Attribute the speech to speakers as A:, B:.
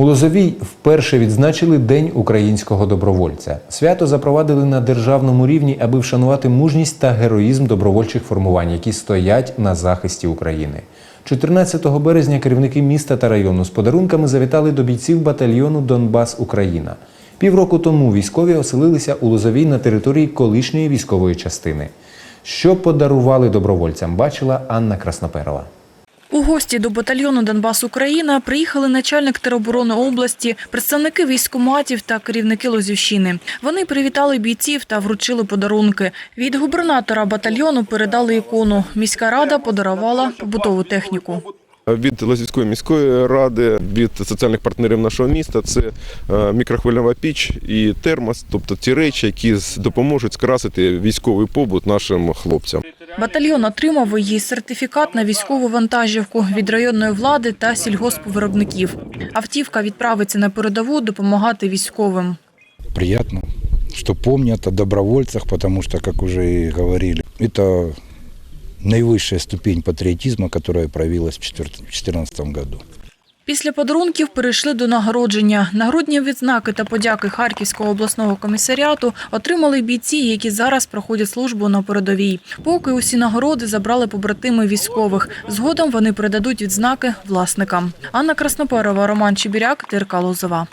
A: У Лозовій вперше відзначили День українського добровольця. Свято запровадили на державному рівні, аби вшанувати мужність та героїзм добровольчих формувань, які стоять на захисті України. 14 березня керівники міста та району з подарунками завітали до бійців батальйону Донбас Україна. Півроку тому військові оселилися у Лозовій на території колишньої військової частини. Що подарували добровольцям, бачила Анна Красноперова.
B: У гості до батальйону Донбас Україна приїхали начальник тероборони області, представники військкоматів та керівники Лозівщини. Вони привітали бійців та вручили подарунки. Від губернатора батальйону передали ікону. Міська рада подарувала побутову техніку.
C: Від Лозівської міської ради, від соціальних партнерів нашого міста це е, мікрохвильова піч і термос, тобто ті речі, які допоможуть скрасити військовий побут нашим хлопцям.
B: Батальйон отримав її сертифікат на військову вантажівку від районної влади та сільгоспвиробників. Автівка відправиться на передову допомагати військовим.
D: приятно, что помнят о добровольцах, потому что, как уже и говорили, это наивысшая ступень патриотизма, которая проявилась в 2014 году.
B: Після подарунків перейшли до нагородження. Нагрудні відзнаки та подяки Харківського обласного комісаріату отримали бійці, які зараз проходять службу на передовій. Поки усі нагороди забрали побратими військових. Згодом вони передадуть відзнаки власникам. Анна Красноперова, Роман Чебіряк, ТРК Лозова.